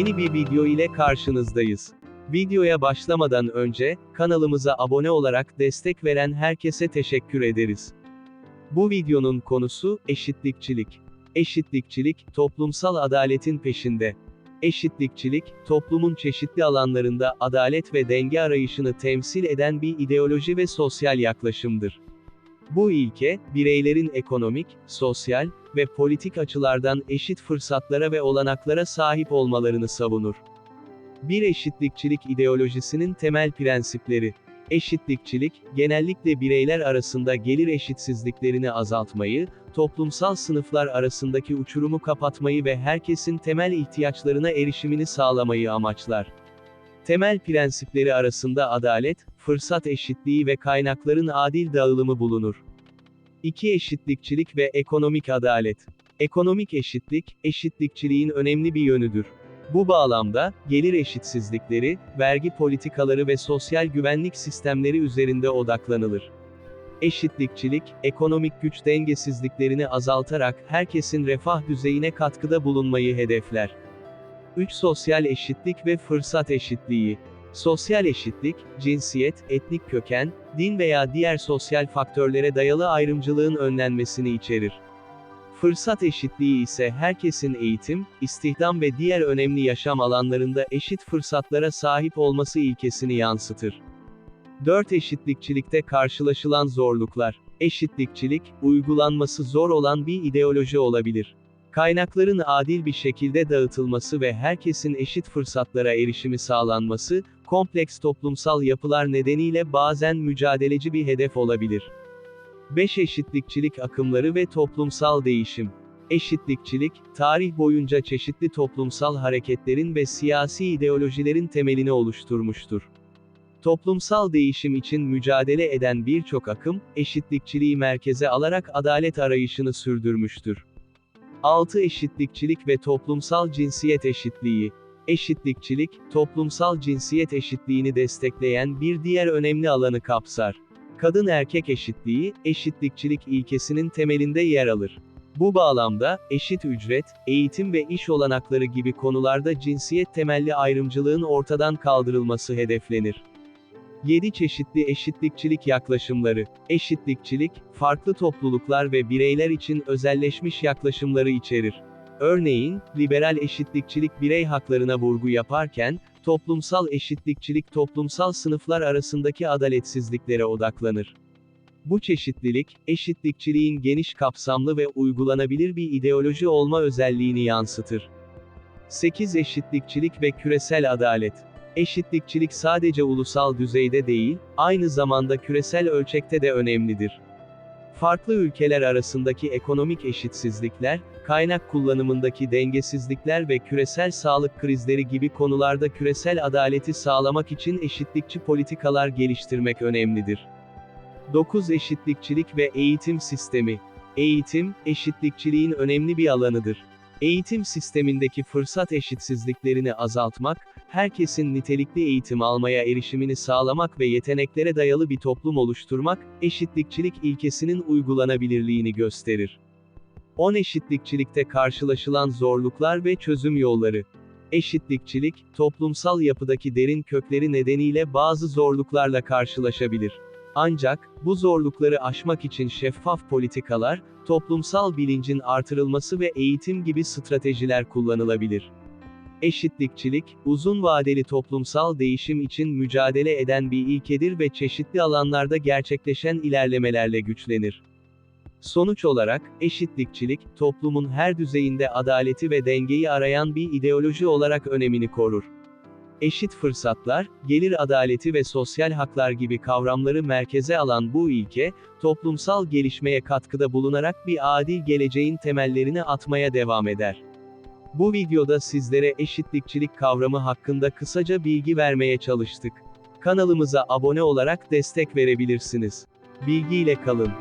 Yeni bir video ile karşınızdayız. Videoya başlamadan önce, kanalımıza abone olarak destek veren herkese teşekkür ederiz. Bu videonun konusu, eşitlikçilik. Eşitlikçilik, toplumsal adaletin peşinde. Eşitlikçilik, toplumun çeşitli alanlarında adalet ve denge arayışını temsil eden bir ideoloji ve sosyal yaklaşımdır. Bu ilke, bireylerin ekonomik, sosyal ve politik açılardan eşit fırsatlara ve olanaklara sahip olmalarını savunur. Bir eşitlikçilik ideolojisinin temel prensipleri. Eşitlikçilik, genellikle bireyler arasında gelir eşitsizliklerini azaltmayı, toplumsal sınıflar arasındaki uçurumu kapatmayı ve herkesin temel ihtiyaçlarına erişimini sağlamayı amaçlar. Temel prensipleri arasında adalet, fırsat eşitliği ve kaynakların adil dağılımı bulunur. 2. Eşitlikçilik ve ekonomik adalet. Ekonomik eşitlik, eşitlikçiliğin önemli bir yönüdür. Bu bağlamda, gelir eşitsizlikleri, vergi politikaları ve sosyal güvenlik sistemleri üzerinde odaklanılır. Eşitlikçilik, ekonomik güç dengesizliklerini azaltarak herkesin refah düzeyine katkıda bulunmayı hedefler. 3. Sosyal eşitlik ve fırsat eşitliği. Sosyal eşitlik, cinsiyet, etnik köken, din veya diğer sosyal faktörlere dayalı ayrımcılığın önlenmesini içerir. Fırsat eşitliği ise herkesin eğitim, istihdam ve diğer önemli yaşam alanlarında eşit fırsatlara sahip olması ilkesini yansıtır. 4. Eşitlikçilikte karşılaşılan zorluklar. Eşitlikçilik, uygulanması zor olan bir ideoloji olabilir. Kaynakların adil bir şekilde dağıtılması ve herkesin eşit fırsatlara erişimi sağlanması, kompleks toplumsal yapılar nedeniyle bazen mücadeleci bir hedef olabilir. 5. Eşitlikçilik akımları ve toplumsal değişim. Eşitlikçilik, tarih boyunca çeşitli toplumsal hareketlerin ve siyasi ideolojilerin temelini oluşturmuştur. Toplumsal değişim için mücadele eden birçok akım, eşitlikçiliği merkeze alarak adalet arayışını sürdürmüştür. 6. Eşitlikçilik ve toplumsal cinsiyet eşitliği. Eşitlikçilik, toplumsal cinsiyet eşitliğini destekleyen bir diğer önemli alanı kapsar. Kadın-erkek eşitliği, eşitlikçilik ilkesinin temelinde yer alır. Bu bağlamda, eşit ücret, eğitim ve iş olanakları gibi konularda cinsiyet temelli ayrımcılığın ortadan kaldırılması hedeflenir. 7 çeşitli eşitlikçilik yaklaşımları. Eşitlikçilik, farklı topluluklar ve bireyler için özelleşmiş yaklaşımları içerir. Örneğin, liberal eşitlikçilik birey haklarına vurgu yaparken, toplumsal eşitlikçilik toplumsal sınıflar arasındaki adaletsizliklere odaklanır. Bu çeşitlilik, eşitlikçiliğin geniş kapsamlı ve uygulanabilir bir ideoloji olma özelliğini yansıtır. 8 Eşitlikçilik ve küresel adalet. Eşitlikçilik sadece ulusal düzeyde değil, aynı zamanda küresel ölçekte de önemlidir. Farklı ülkeler arasındaki ekonomik eşitsizlikler, kaynak kullanımındaki dengesizlikler ve küresel sağlık krizleri gibi konularda küresel adaleti sağlamak için eşitlikçi politikalar geliştirmek önemlidir. 9 Eşitlikçilik ve eğitim sistemi. Eğitim, eşitlikçiliğin önemli bir alanıdır. Eğitim sistemindeki fırsat eşitsizliklerini azaltmak, herkesin nitelikli eğitim almaya erişimini sağlamak ve yeteneklere dayalı bir toplum oluşturmak, eşitlikçilik ilkesinin uygulanabilirliğini gösterir. 10 Eşitlikçilikte karşılaşılan zorluklar ve çözüm yolları. Eşitlikçilik, toplumsal yapıdaki derin kökleri nedeniyle bazı zorluklarla karşılaşabilir. Ancak, bu zorlukları aşmak için şeffaf politikalar, toplumsal bilincin artırılması ve eğitim gibi stratejiler kullanılabilir. Eşitlikçilik, uzun vadeli toplumsal değişim için mücadele eden bir ilkedir ve çeşitli alanlarda gerçekleşen ilerlemelerle güçlenir. Sonuç olarak, eşitlikçilik, toplumun her düzeyinde adaleti ve dengeyi arayan bir ideoloji olarak önemini korur eşit fırsatlar, gelir adaleti ve sosyal haklar gibi kavramları merkeze alan bu ilke, toplumsal gelişmeye katkıda bulunarak bir adil geleceğin temellerini atmaya devam eder. Bu videoda sizlere eşitlikçilik kavramı hakkında kısaca bilgi vermeye çalıştık. Kanalımıza abone olarak destek verebilirsiniz. Bilgiyle kalın.